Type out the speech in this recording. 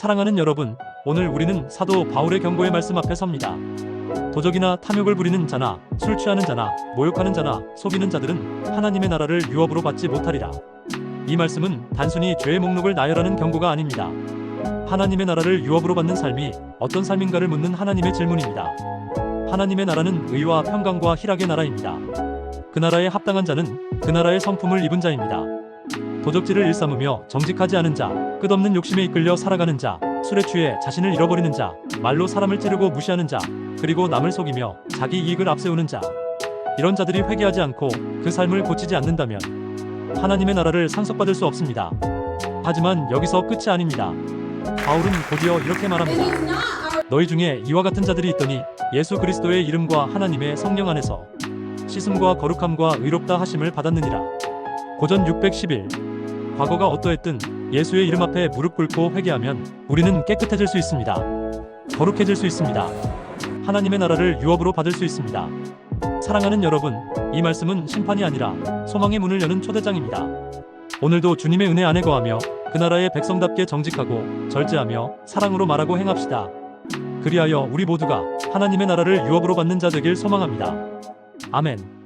사랑하는 여러분, 오늘 우리는 사도 바울의 경고의 말씀 앞에 섭니다. 도적이나 탐욕을 부리는 자나 술 취하는 자나 모욕하는 자나 속이는 자들은 하나님의 나라를 유업으로 받지 못하리라. 이 말씀은 단순히 죄의 목록을 나열하는 경고가 아닙니다. 하나님의 나라를 유업으로 받는 삶이 어떤 삶인가를 묻는 하나님의 질문입니다. 하나님의 나라는 의와 평강과 희락의 나라입니다. 그 나라에 합당한 자는 그 나라의 성품을 입은 자입니다. 도적질을 일삼으며 정직하지 않은 자, 끝없는 욕심에 이끌려 살아가는 자, 술에 취해 자신을 잃어버리는 자, 말로 사람을 찌르고 무시하는 자, 그리고 남을 속이며 자기 이익을 앞세우는 자. 이런 자들이 회개하지 않고 그 삶을 고치지 않는다면 하나님의 나라를 상속받을 수 없습니다. 하지만 여기서 끝이 아닙니다. 바울은 곧이어 이렇게 말합니다. 너희 중에 이와 같은 자들이 있더니 예수 그리스도의 이름과 하나님의 성령 안에서 씻음과 거룩함과 의롭다 하심을 받았느니라. 고전 611. 과거가 어떠했든 예수의 이름 앞에 무릎 꿇고 회개하면 우리는 깨끗해질 수 있습니다. 거룩해질 수 있습니다. 하나님의 나라를 유업으로 받을 수 있습니다. 사랑하는 여러분, 이 말씀은 심판이 아니라 소망의 문을 여는 초대장입니다. 오늘도 주님의 은혜 안에 거하며 그 나라의 백성답게 정직하고 절제하며 사랑으로 말하고 행합시다. 그리하여 우리 모두가 하나님의 나라를 유업으로 받는 자 되길 소망합니다. 아멘.